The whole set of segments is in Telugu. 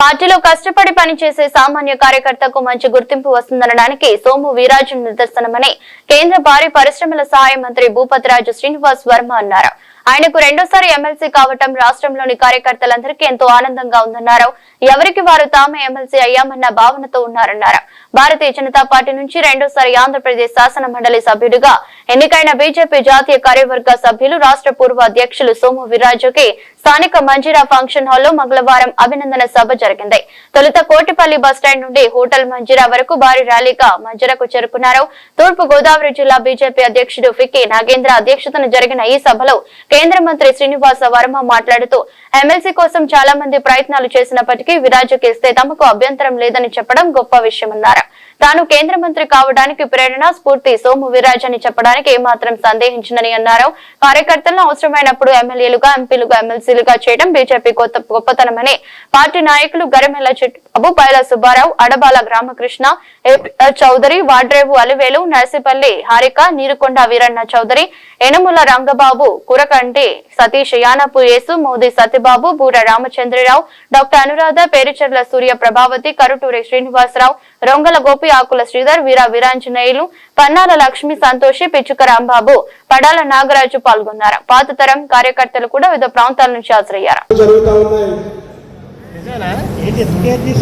పార్టీలో కష్టపడి పనిచేసే సామాన్య కార్యకర్తకు మంచి గుర్తింపు వస్తుందనడానికి సోము వీరాజు నిదర్శనమని కేంద్ర భారీ పరిశ్రమల సహాయ మంత్రి భూపతిరాజు శ్రీనివాస్ వర్మ అన్నారు. ఆయనకు రెండోసారి ఎమ్మెల్సీ కావటం రాష్ట్రంలోని కార్యకర్తలందరికీ ఎంతో ఆనందంగా ఉందన్నారు. ఎవరికి వారు తామే ఎమ్మెల్సీ అయ్యామన్న భావనతో ఉన్నారన్నారు. భారతీయ జనతా పార్టీ నుంచి రెండోసారి ఆంధ్రప్రదేశ్ శాసన మండలి సభ్యుడిగా ఎన్నికైన బీజేపీ జాతీయ కార్యవర్గ సభ్యులు రాష్ట్ర పూర్వ అధ్యక్షులు సోము వీరాజుకి స్థానిక మంజీరా ఫంక్షన్ హాల్లో మంగళవారం అభినందన సభ జరిగింది. తొలుత కోటిపల్లి బస్టాండ్ నుండి హోటల్ మంజీరా వరకు భారీ ర్యాలీగా మంజీరాకు చేరుకున్నారు. తూర్పు గోదావరి జిల్లా బీజేపీ అధ్యక్షుడు ఫిక్కి నాగేంద్ర అధ్యక్షతన జరిగిన ఈ సభలో కేంద్ర మంత్రి శ్రీనివాస వర్మ మాట్లాడుతూ ఎమ్మెల్సీ కోసం చాలా మంది ప్రయత్నాలు చేసినప్పటికీ విరాజుకిస్తే తమకు అభ్యంతరం లేదని చెప్పడం గొప్ప విషయమన్నారు. తాను కేంద్ర మంత్రి కావడానికి ప్రేరణ స్ఫూర్తి సోము వీరాజ్ అని చెప్పడానికి ఏమాత్రం సందేహించిందని అన్నారు. కార్యకర్తలను అవసరమైనప్పుడు ఎమ్మెల్యేలుగా ఎంపీలుగా ఎమ్మెల్సీలుగా చేయడం బీజేపీ కొత్త గొప్పతనమని పార్టీ నాయకులు గరిమెల్ల చిట్టుబాబు బైల సుబ్బారావు అడబాల రామకృష్ణ చౌదరి వాడ్రేవు అలివేలు నర్సిపల్లి హారిక నీరుకొండ వీరన్న చౌదరి ఎనుముల రంగబాబు కురకంటి సతీష్ యానపు యేసు మోదీ సత్యబాబు బూర రామచంద్రరావు డాక్టర్ అనురాధ పేరుచెర్ల సూర్య ప్రభావతి కరుటూరి శ్రీనివాసరావు రొంగల గోపి ఆకుల శ్రీధర్ వీర వీరాంజనేయులు పన్నాల లక్ష్మి సంతోషి పిచ్చుక రాంబాబు పడాల నాగరాజు పాల్గొన్నారు. పాత తరం కార్యకర్తలు కూడా వివిధ ప్రాంతాల నుంచి హాజరయ్యారు. జరుగుతూ ఉన్నాయి.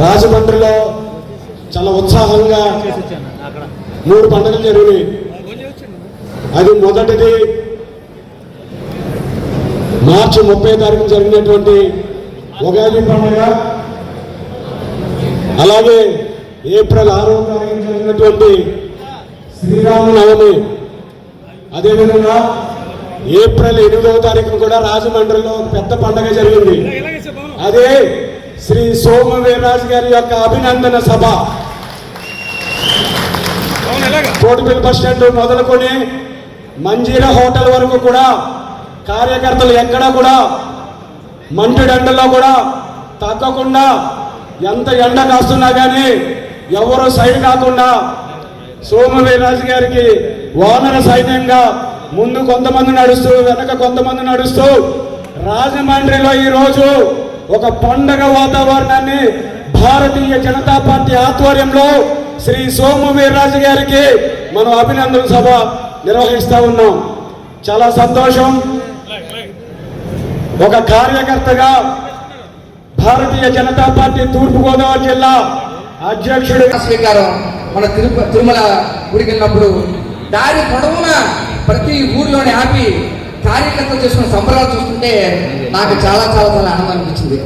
రాజమండ్రిలో చాలా ఉత్సాహంగా మూడు పండుగలు జరిగినాయి. అది మొదటిది మార్చి ముప్పై తారీఖు జరిగినటువంటి ఉగాది పండుగ. అలాగే ఏప్రిల్ ఆరో తారీఖు జరిగినటువంటి శ్రీరామనవమి అదేవిధంగా ఏప్రిల్ ఎనిమిదవ తారీఖు కూడా రాజమండ్రిలో పెద్ద పండగ జరిగింది. అదే శ్రీ సోమ వీర్రాజు గారి యొక్క అభినందన సభ. కోటిపల్లి బస్ స్టాండ్ మొదలుకొని మంజీరా హోటల్ వరకు కూడా కార్యకర్తలు ఎక్కడా కూడా మంటుడండలో కూడా తగ్గకుండా ఎంత ఎండ కాస్తున్నా కానీ ఎవరు సైడ్ కాకుండా సోమవీరాజు గారికి వానర సైన్యంగా ముందు కొంతమంది నడుస్తూ వెనక కొంతమంది నడుస్తూ రాజమండ్రిలో ఈ రోజు ఒక పండగ వాతావరణాన్ని భారతీయ జనతా పార్టీ ఆధ్వర్యంలో శ్రీ సోము వీర్రాజు గారికి మనం అభినందన సభ నిర్వహిస్తా ఉన్నాం. చాలా సంతోషం. ఒక కార్యకర్తగా భారతీయ జనతా పార్టీ తూర్పుగోదావరి జిల్లా అధ్యక్షుడు స్వీకారం మన తిరుప తిరుమల గుడికి వెళ్ళినప్పుడు దారి పొడవున ప్రతి ఊర్లోని ఆపి కార్యకర్తలు చేసుకున్న సంబరాలు చూస్తుంటే నాకు చాలా చాలా చాలా ఆనందం అనిపించింది.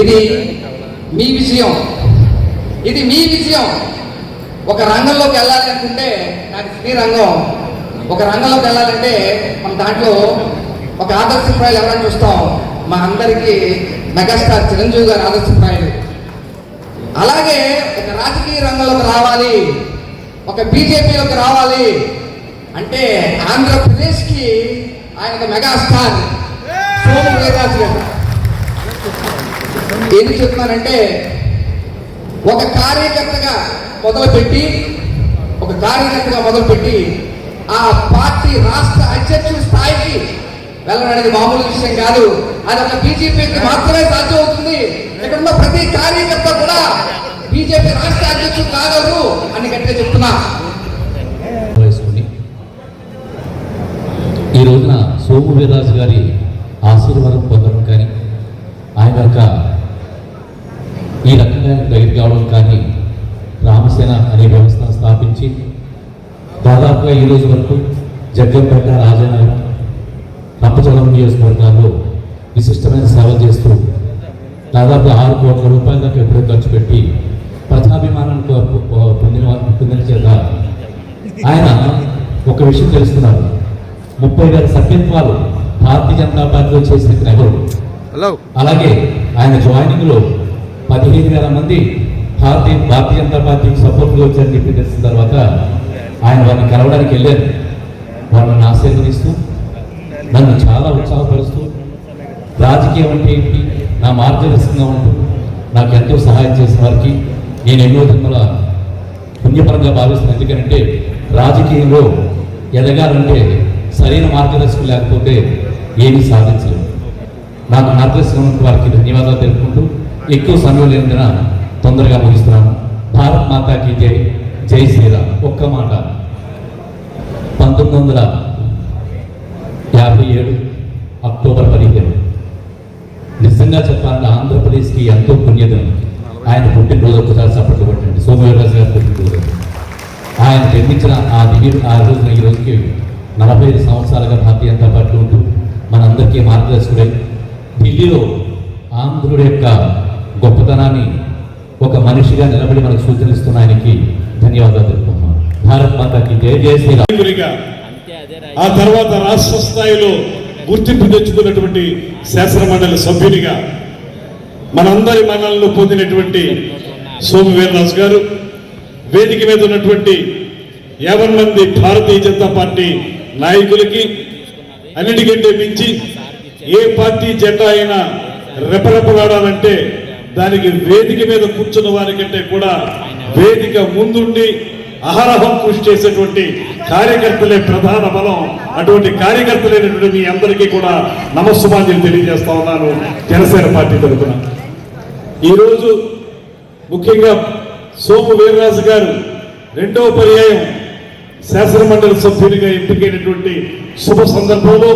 ఇది మీ విజయం. ఇది మీ విజయం. ఒక రంగంలోకి వెళ్ళాలి అనుకుంటే నాకు సినీ రంగం ఒక రంగంలోకి వెళ్ళాలంటే మన దాంట్లో ఒక ఆదర్శప్రాయాలు ఎవరైనా చూస్తాం. మా అందరికీ మెగాస్టార్ చిరంజీవి గారు ఆదర్శప్రాయాలు. అలాగే ఒక రాజకీయ రంగంలోకి రావాలి ఒక బీజేపీలోకి రావాలి అంటే ఆంధ్రప్రదేశ్కి ఆయన ఒక మెగాస్టార్ సోము వీరరాజు గారు. ఎందుకు చెప్తున్నానంటే ఒక కార్యకర్తగా మొదలుపెట్టి ఒక కార్యకర్తగా మొదలుపెట్టి ఆ పార్టీ రాష్ట్ర అధ్యక్షుడి స్థాయికి వెళ్ళడం అనేది మామూలు విషయం కాదు. అది ఒక బీజేపీకి మాత్రమే సాధ్యమవుతుంది. ఇక్కడ ఉన్న ప్రతి కార్యకర్త కూడా బీజేపీ రాష్ట్ర అధ్యక్షుడు కాగలరు అని గట్టిగా చెప్తున్నా. ఈ రోజున సోము వీర్రాజు గారి ఆశీర్వాదం పొందడం కానీ ఆయన యొక్క ఈ రకంగా గైడ్ కావడం కానీ రామసేన అనే వ్యవస్థను స్థాపించి దాదాపుగా ఈరోజు వరకు జగ్గంపేట రాజనగరం రంపచోడవరం నియోజకవర్గాల్లో విశిష్టమైన సేవ చేస్తూ దాదాపు ఆరు కోట్ల రూపాయల దాకా ఎప్పుడో ఖర్చు పెట్టి ప్రజాభిమానాన్ని పొ- పొ- పొందిన పొందిన చేత ఆయన ఒక విషయం తెలుస్తున్నారు ముప్పై వేల సభ్యత్వాలు భారతీయ జనతా పార్టీలో చేసిన ఎవరు అలాగే ఆయన జాయినింగ్లో పదిహేను వేల మంది భారతీయ భారతీయ జనతా పార్టీకి సపోర్ట్గా వచ్చారని చెప్పి తెలిసిన తర్వాత ఆయన వారిని కలవడానికి వెళ్ళారు. నన్ను చాలా ఉత్సాహపరుస్తూ రాజకీయం అంటే ఏంటి? నా మార్గదర్శకంగా ఉంటూ నాకు ఎంతో సహాయం చేసిన వారికి నేను ఎన్నో జన్మల పుణ్యపరంగా భావిస్తున్నాను ఎందుకంటే రాజకీయంలో ఎదగాలంటే సరైన మార్గదర్శకం లేకపోతే ఏమీ సాధించలేదు నాకు మార్గదర్శకం వారికి ధన్యవాదాలు తెలుపుకుంటూ ఎక్కువ సమయం లేనిదిన తొందరగా ముగిస్తున్నాను. భారత్ మాతాకి జై. జై శ్రీరామ్. ఒక్క మాట. పంతొమ్మిది వందల ఏడు అక్టోబర్ పదిహేను. నిజంగా చెప్పాలంటే ఆంధ్రప్రదేశ్కి ఎంతో పుణ్యదినం. ఆయన పుట్టినరోజు ఒకసారి సపోర్ట్ కొట్టండి. సోమవీరరాజు గారు పుట్టినరోజు. ఆయన జన్మించిన ఆ దివ్య ఆ రోజున ఈ రోజుకి నలభై ఐదు సంవత్సరాలుగా భారతీయ జనతా పార్టీ ఉంటూ మనందరికీ మార్గదర్శకుడే. ఢిల్లీలో ఆంధ్రుడి యొక్క గొప్పతనాన్ని ఒక మనిషిగా నిలబడి మనకు సూచనలిస్తున్న ఆయనకి ధన్యవాదాలు తెలుపుతున్నాను భారత్ మాతకి జయ జయ శ్రీరామ్. ఆ తర్వాత రాష్ట్ర స్థాయిలో గుర్తింపు తెచ్చుకున్నటువంటి శాసనమండలి సభ్యునిగా మనందరి మనల్ని పొందినటువంటి సోము వీర్రాజు గారు వేదిక మీద ఉన్నటువంటి యాభై మంది భారతీయ జనతా పార్టీ నాయకులకి అన్నిటికంటే మించి ఏ పార్టీ జెండా అయినా రెపరెపలాడాలంటే దానికి వేదిక మీద కూర్చున్న వారికంటే కూడా వేదిక ముందుండి అహరహం కృషి చేసేటువంటి కార్యకర్తలే ప్రధాన బలం. అటువంటి కార్యకర్తలైనటువంటి మీ అందరికీ కూడా నమస్సుమాంజలి తెలియజేస్తా ఉన్నాను. జనసేన పార్టీ తరఫున. ఈరోజు ముఖ్యంగా సోము వీర్రాజు గారు రెండవ పర్యాయం శాసనమండలి సభ్యునిగా ఎంపికైనటువంటి శుభ సందర్భంలో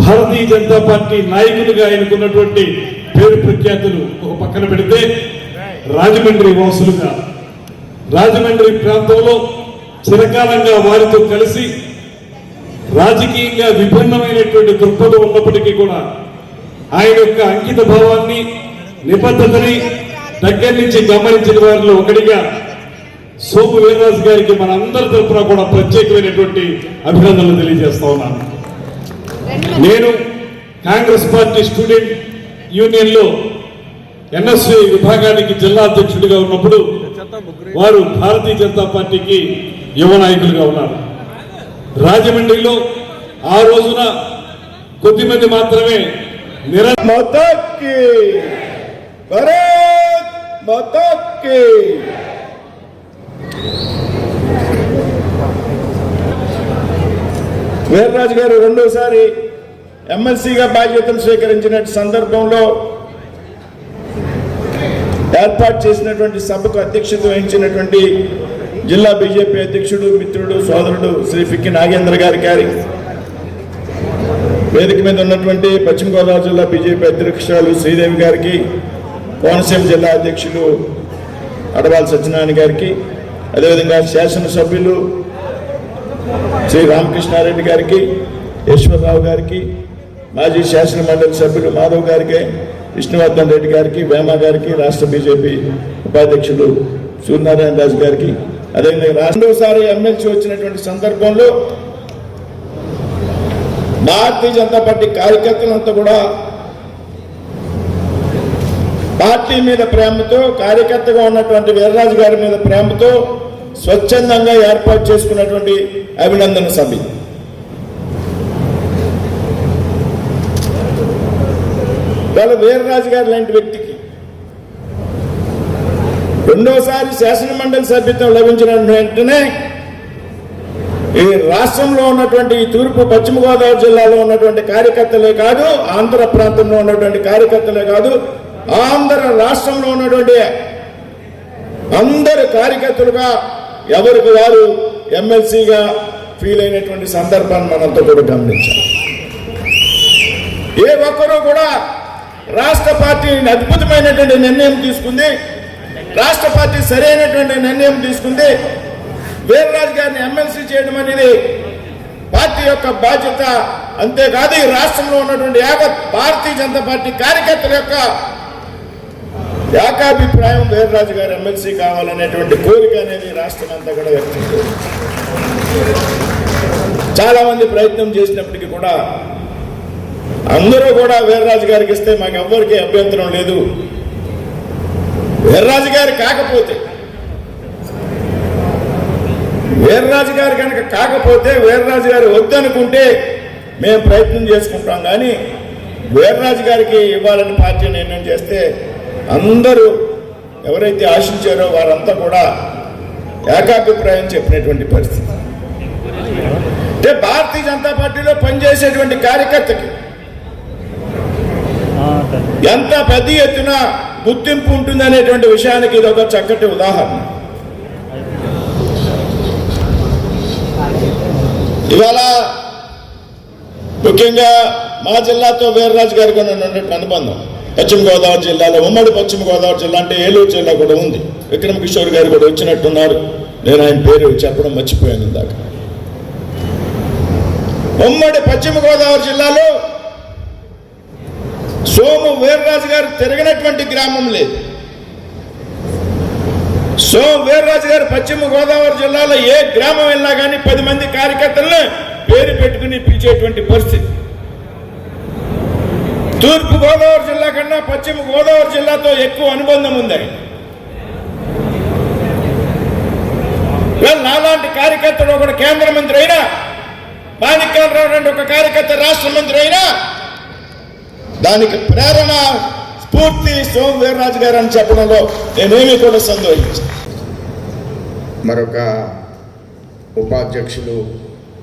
భారతీయ జనతా పార్టీ నాయకులుగా ఆయనకున్నటువంటి పేరు ప్రఖ్యాతులు ఒక పక్కన పెడితే రాజమండ్రి వాసులుగా రాజమండ్రి ప్రాంతంలో చిరకాలంగా వారితో కలిసి రాజకీయంగా విభిన్నమైనటువంటి దృక్పథం ఉన్నప్పటికీ కూడా ఆయన యొక్క అంకిత భావాన్ని నిబద్ధతని దగ్గర నుంచి గమనించిన వారిలో ఒకటిగా సోము వీరరాజు గారికి మన అందరి తరఫున కూడా ప్రత్యేకమైనటువంటి అభినందనలు తెలియజేస్తా ఉన్నాను. నేను కాంగ్రెస్ పార్టీ స్టూడెంట్ యూనియన్లో ఎన్ఎస్వి విభాగానికి జిల్లా అధ్యక్షుడిగా ఉన్నప్పుడు వారు భారతీయ జనతా పార్టీకి యువ నాయకులుగా ఉన్నారు. రాజమండ్రిలో ఆ రోజున కొద్దిమంది మాత్రమే వీర్రాజు గారు రెండోసారి ఎమ్మెల్సీగా బాధ్యతలు స్వీకరించిన సందర్భంలో ఏర్పాటు చేసినటువంటి సభకు అధ్యక్షత వహించినటువంటి జిల్లా బీజేపీ అధ్యక్షుడు మిత్రుడు సోదరుడు శ్రీ ఫిక్కి నాగేంద్ర గారి గారి వేదిక మీద ఉన్నటువంటి పశ్చిమ గోదావరి జిల్లా బీజేపీ అధ్యక్షురాలు శ్రీదేవి గారికి కోనసీమ జిల్లా అధ్యక్షులు అడవాల సత్యనారాయణ గారికి అదేవిధంగా శాసనసభ్యులు శ్రీ రామకృష్ణారెడ్డి గారికి ఈశ్వరరావు గారికి మాజీ శాసన మండలి సభ్యులు మాధవ్ గారికి విష్ణువర్ధన్ రెడ్డి గారికి వేమ గారికి రాష్ట్ర బీజేపీ ఉపాధ్యక్షులు సూర్యనారాయణ రాజు గారికి అదేవిధంగా రెండోసారి ఎమ్మెల్సీ వచ్చినటువంటి సందర్భంలో భారతీయ జనతా పార్టీ కార్యకర్తలంతా కూడా పార్టీ మీద ప్రేమతో కార్యకర్తగా ఉన్నటువంటి వీర్రాజు గారి మీద ప్రేమతో స్వచ్ఛందంగా ఏర్పాటు చేసుకున్నటువంటి అభినందన సభ ఇవాళ వీరరాజు గారు లాంటి వ్యక్తికి రెండోసారి శాసనమండలి సభ్యత్వం లభించిన వెంటనే ఈ రాష్ట్రంలో ఉన్నటువంటి ఈ తూర్పు పశ్చిమ గోదావరి జిల్లాలో ఉన్నటువంటి కార్యకర్తలే కాదు ఆంధ్ర ప్రాంతంలో ఉన్నటువంటి కార్యకర్తలే కాదు ఆంధ్ర రాష్ట్రంలో ఉన్నటువంటి అందరు కార్యకర్తలుగా ఎవరికి వారు ఎమ్మెల్సీగా ఫీల్ అయినటువంటి సందర్భాన్ని మనంతా కూడా గమనించారు ఏ ఒక్కరూ కూడా రాష్ట్ర పార్టీ అద్భుతమైనటువంటి నిర్ణయం తీసుకుంది. రాష్ట్ర పార్టీ సరైనటువంటి నిర్ణయం తీసుకుంది. వీర్రాజు గారిని ఎమ్మెల్సీ చేయడం అనేది పార్టీ యొక్క బాధ్యత. అంతేకాదు ఈ రాష్ట్రంలో ఉన్నటువంటి ఏక భారతీయ జనతా పార్టీ కార్యకర్తల యొక్క ఏకాభిప్రాయం వీర్రాజు గారు ఎమ్మెల్సీ కావాలనేటువంటి కోరిక అనేది రాష్ట్రం అంతా కూడా వ్యక్తం చేసింది. చాలా మంది ప్రయత్నం చేసినప్పటికీ కూడా అందరూ కూడా వీర్రాజు గారికి ఇస్తే మాకు ఎవ్వరికీ అభ్యంతరం లేదు. వీర్రాజు గారు కాకపోతే వీర్రాజు గారు కనుక కాకపోతే వీర్రాజు గారు వద్దనుకుంటే మేము ప్రయత్నం చేసుకుంటాం. కానీ వీర్రాజు గారికి ఇవ్వాలని పార్టీ నిర్ణయం చేస్తే అందరూ ఎవరైతే ఆశించారో వారంతా కూడా ఏకాభిప్రాయం చెప్పినటువంటి పరిస్థితి. అంటే భారతీయ జనతా పార్టీలో పనిచేసేటువంటి కార్యకర్తకి ఎంత పెద్ద ఎత్తున గుర్తింపు ఉంటుంది అనేటువంటి విషయానికి ఇది ఒక చక్కటి ఉదాహరణ. ఇవాళ ముఖ్యంగా మా జిల్లాతో వీర్రాజు గారికి ఉన్నటువంటి అనుబంధం. పశ్చిమ గోదావరి జిల్లాలో ఉమ్మడి పశ్చిమ గోదావరి జిల్లా అంటే ఏలూరు జిల్లా కూడా ఉంది. విక్రమ్ కిషోర్ గారు కూడా వచ్చినట్టున్నారు. నేను ఆయన పేరు చెప్పడం మర్చిపోయాను ఇందాక. ఉమ్మడి పశ్చిమ గోదావరి జిల్లాలో సోము వీర్రాజు గారు తిరగనటువంటి గ్రామం లేదు. సోము వీర్రాజు గారు పశ్చిమ గోదావరి జిల్లాలో ఏ గ్రామం వెళ్ళినా కానీ పది మంది కార్యకర్తలను పేరు పెట్టుకుని పిలిచేటువంటి పరిస్థితి. తూర్పు గోదావరి జిల్లా కన్నా పశ్చిమ గోదావరి జిల్లాతో ఎక్కువ అనుబంధం ఉంది నాలాంటి కార్యకర్తలు ఒకటి కేంద్ర మంత్రి అయినా మాణిక్యాలరావు లాంటి ఒక కార్యకర్త రాష్ట్ర మంత్రి అయినా దానికి ప్రేరణ స్ఫూర్తి సోము వీర్రాజు గారు అని చెప్పడంలో నేనేమి కూడా సంతోషించాను మరొక ఉపాధ్యక్షులు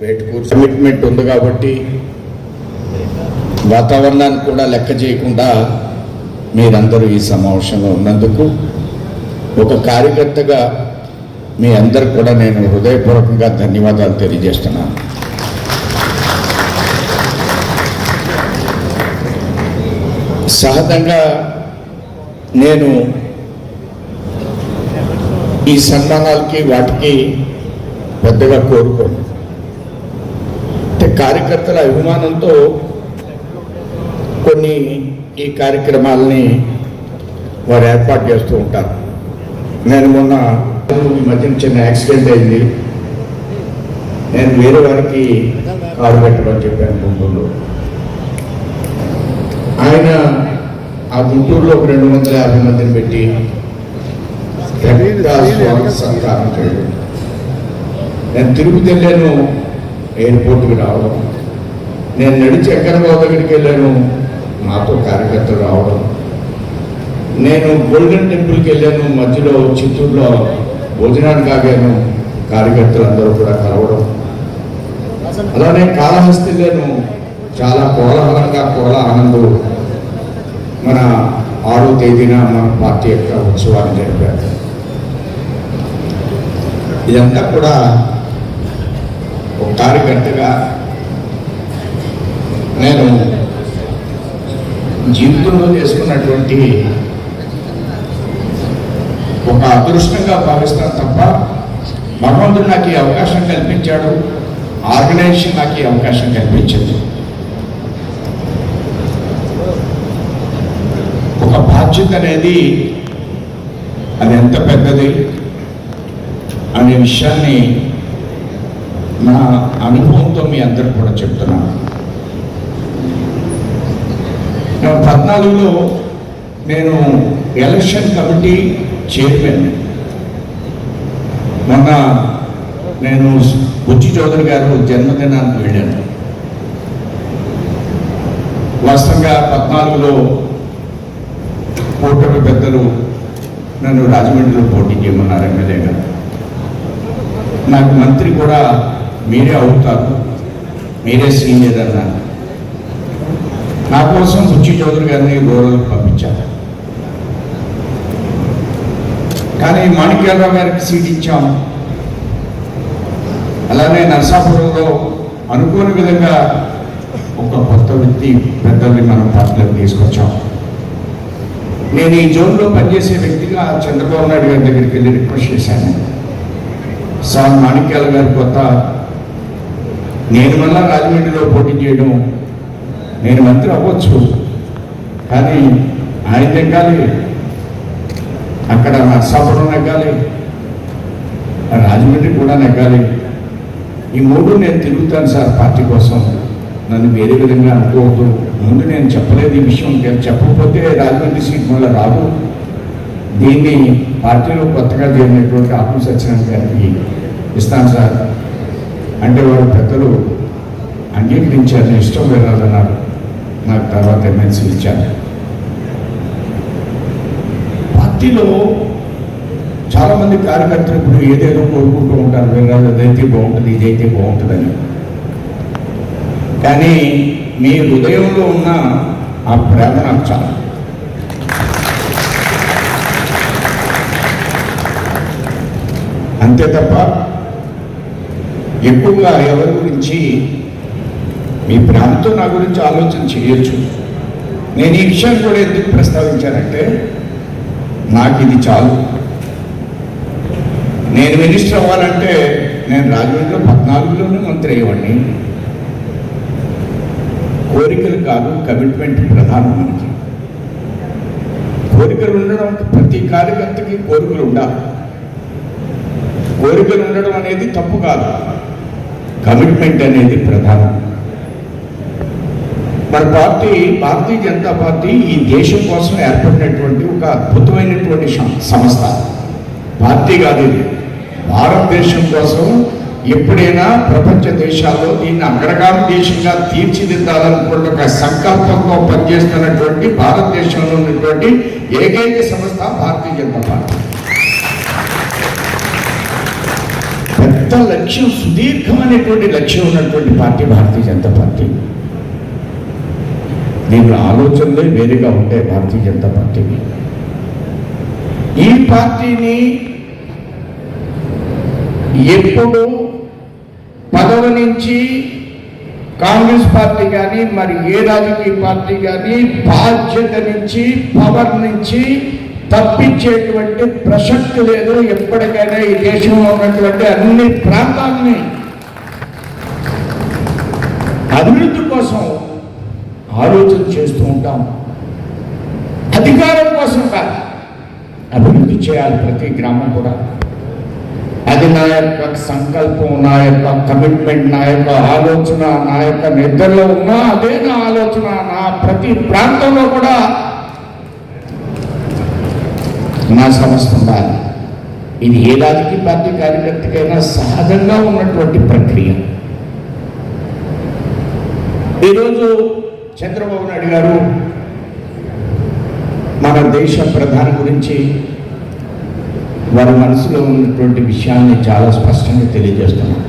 వేటుకూరు కమిట్మెంట్ ఉంది కాబట్టి వాతావరణాన్ని కూడా లెక్క చేయకుండా మీరందరూ ఈ సమావేశంలో ఉన్నందుకు ఒక కార్యకర్తగా మీ అందరికి కూడా నేను హృదయపూర్వకంగా ధన్యవాదాలు తెలియజేస్తున్నాను. సహజంగా నేను ఈ సన్మానాలకి వాటికి పెద్దగా కోరుకోను. అంటే కార్యకర్తల అభిమానంతో కొన్ని ఈ కార్యక్రమాలని వారు ఏర్పాటు చేస్తూ ఉంటారు. నేను మొన్న ఈ మధ్యన చిన్న యాక్సిడెంట్ అయింది. నేను వేరే వారికి కారు పెట్టడం చెప్పాను గుంటూరులో ఆయన ఆ గుంటూరులో ఒక రెండు వందల యాభై మందిని పెట్టి పెద్ద చేయడం. నేను తిరుపతి వెళ్ళాను ఎయిర్పోర్ట్కి రావడం. నేను నడిచి ఎక్కడబాబు దగ్గరికి వెళ్ళాను నాతో కార్యకర్తలు రావడం. నేను గోల్డెన్ టెంపుల్కి వెళ్ళాను మధ్యలో చిత్తూరులో భోజనానికి ఆగాను కార్యకర్తలు అందరూ కూడా కలవడం. అలానే కాలహస్తి వెళ్ళాను చాలా కోలాహలంగా కోలాహలంలో మన ఆరో తేదీన మన పార్టీ యొక్క ఉత్సవాన్ని జరిపారు. ఇదంతా కూడా ఒక కార్యకర్తగా నేను జీవితంలో చేసుకున్నటువంటి ఒక అదృష్టంగా భావిస్తాను తప్ప భగవంతుడు నాకు ఈ అవకాశం కల్పించాడు ఆర్గనైజేషన్ నాకు ఈ అవకాశం కల్పించింది ఒక బాధ్యత అనేది అది ఎంత పెద్దది అనే విషయాన్ని నా అనుభవంతో మీ అందరు కూడా చెప్తున్నాను. పద్నాలుగులో నేను ఎలక్షన్ కమిటీ చైర్మన్. మొన్న నేను బుజ్జి చౌదరి గారు జన్మదినానికి వెళ్ళాను. వాస్తవంగా పద్నాలుగులో కూటమి పెద్దలు నన్ను రాజమండ్రిలో పోటీ చేయమన్నారు ఎమ్మెల్యేగా నాకు మంత్రి కూడా మీరే అవుతారు మీరే సీనియర్ అన్నారు. నా కోసం బుచ్చి చౌదరి గారిని రూరల్కి పంపించారు. కానీ మాణిక్యాలరావు గారికి సీట్ ఇచ్చాం. అలానే నర్సాపురంలో అనుకోని విధంగా ఒక కొత్త వ్యక్తి పెద్దల్ని మనం పార్టీలోకి తీసుకొచ్చాం. నేను ఈ జోన్లో పనిచేసే వ్యక్తిగా చంద్రబాబు నాయుడు గారి దగ్గరికి వెళ్ళి రిక్వెస్ట్ చేశాను. సార్ మాణిక్యాల గారి కొత్త. నేను మళ్ళా రాజమండ్రిలో పోటీ చేయడం నేను మంత్రి అవ్వచ్చు. కానీ ఆయన తగ్గాలి అక్కడ నర్సాపురం నెగ్గాలి. రాజమండ్రి కూడా నెగ్గాలి. ఈ మూడు నేను తిరుగుతాను సార్ పార్టీ కోసం. నన్ను వేరే విధంగా అనుకోవద్దు. ముందు నేను చెప్పలేదు ఈ విషయం. నేను చెప్పకపోతే రాజమండ్రి సీట్ మళ్ళీ రాదు. దీన్ని పార్టీలో కొత్తగా చేరినటువంటి ఆత్మ సత్యనారాయణ గారికి ఇస్తాను సార్. అంటే వారు పెద్దలు అంగీకరించారు. ఇష్టం వెళ్ళాలన్నారు నాకు తర్వాత ఎమ్మెల్సీ ఇచ్చారు. పార్టీలో చాలామంది కార్యకర్తలు ఇప్పుడు ఏదేదో కోరుకుంటూ ఉంటారు. వెళ్ళాలి అదైతే బాగుంటుంది ఇదైతే బాగుంటుందని. కానీ మీ హృదయంలో ఉన్న ఆ ప్రేమ నాకు చాలా. అంతే తప్ప ఎక్కువగా ఎవరి గురించి మీ ప్రేమతో నా గురించి ఆలోచన చేయొచ్చు. నేను ఈ విషయాన్ని కూడా ఎందుకు ప్రస్తావించానంటే నాకు ఇది చాలు. నేను మినిస్టర్ అవ్వాలంటే నేను రాజమండ్రిలో పద్నాలుగులోనే మంత్రి అయ్యేవాడిని. కోరికలు కాదు కమిట్మెంట్ ప్రధానం మనకి కోరికలు ఉండడం ప్రతి కార్యకర్తకి కోరికలు ఉండాలి. కోరికలు ఉండడం అనేది తప్పు కాదు. కమిట్మెంట్ అనేది ప్రధానం. మన పార్టీ భారతీయ జనతా పార్టీ ఈ దేశం కోసం ఏర్పడినటువంటి ఒక అద్భుతమైనటువంటి సం- సంస్థ. పార్టీ కాదు ఇది. భారతదేశం కోసం ఎప్పుడైనా ప్రపంచ దేశాల్లో దీన్ని అగ్రగామి దేశంగా తీర్చిదిద్దాలనుకున్న ఒక సంకల్పంతో పనిచేస్తున్నటువంటి భారతదేశంలో ఉన్నటువంటి ఏకైక సంస్థ భారతీయ జనతా పార్టీ. పెద్ద లక్ష్యం సుదీర్ఘమైనటువంటి లక్ష్యం ఉన్నటువంటి పార్టీ భారతీయ జనతా పార్టీ. దీని ఆలోచనలే వేరుగా ఉంటాయి భారతీయ జనతా పార్టీకి ఈ పార్టీని ఎప్పుడు పదవి నుంచి కాంగ్రెస్ పార్టీ కానీ మరి ఏ రాజకీయ పార్టీ కానీ బాధ్యత నుంచి పవర్ నుంచి తప్పించేటువంటి ప్రసక్తి లేదు. ఎప్పటికైనా ఈ దేశంలో ఉన్నటువంటి అన్ని ప్రాంతాలని అభివృద్ధి కోసం ఆలోచన చేస్తూ ఉంటాం. అధికారం కోసం కాదు అభివృద్ధి చేయాలి ప్రతి గ్రామం కూడా. అది నా యొక్క సంకల్పం నా యొక్క కమిట్మెంట్ నా యొక్క ఆలోచన నా యొక్క నిద్రలో ఉన్నా అదే నా ఆలోచన నా ప్రతి ప్రాంతంలో కూడా నా సమస్య ఉండాలి. ఇది ఏ రాజకీయ పార్టీ కార్యకర్తకైనా సహజంగా ఉన్నటువంటి ప్రక్రియ. ఈరోజు చంద్రబాబు నాయుడు గారు మన దేశ ప్రధాని గురించి వారి మనసులో ఉన్నటువంటి విషయాన్ని చాలా స్పష్టంగా తెలియజేస్తున్నారు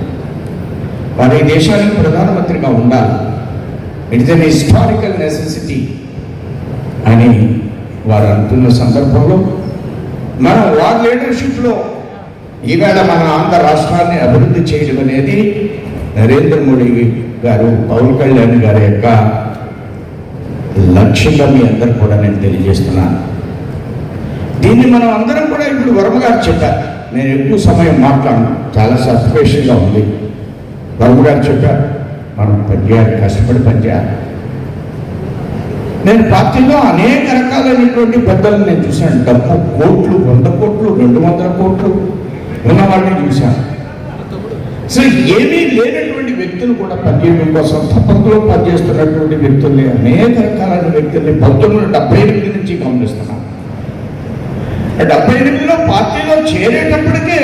వారి ఈ దేశానికి ప్రధానమంత్రిగా ఉండాలి. ఇట్స్ అన్ హిస్టారికల్ నెసెసిటీ అని వారు అంటున్న సందర్భంలో మనం వారి లీడర్షిప్లో ఈవేళ మన ఆంధ్ర రాష్ట్రాన్ని అభివృద్ధి చేయడం అనేది నరేంద్ర మోడీ గారు పవన్ కళ్యాణ్ గారి యొక్క లక్ష్యంగా మీ అందరు కూడా నేను తెలియజేస్తున్నాను. దీన్ని మనం అందరం కూడా ఇప్పుడు వర్మ గారు చెప్పారు. నేను ఎక్కువ సమయం మాట్లాడను. చాలా సస్పెషన్గా ఉంది. వర్మ గారు చెప్పారు మనం పనిచేయాలి కష్టపడి పనిచేయాలి. నేను పార్టీలో అనేక రకాలైనటువంటి పెద్దలను నేను చూశాను. డబ్బు కోట్లు వంద కోట్లు రెండు వందల కోట్లు ఉన్నవాళ్ళని చూశాను. సరే ఏమీ లేనటువంటి వ్యక్తులు కూడా పనిచేయడం కోసం తప్పకుండా పనిచేస్తున్నటువంటి వ్యక్తుల్ని అనేక రకాలైన వ్యక్తుల్ని పంతొమ్మిది డెబ్బై ఎనిమిది నుంచి గమనిస్తున్నాను. డెబ్బై ఎనిమిదిలో పార్టీలో చేరేటప్పటికే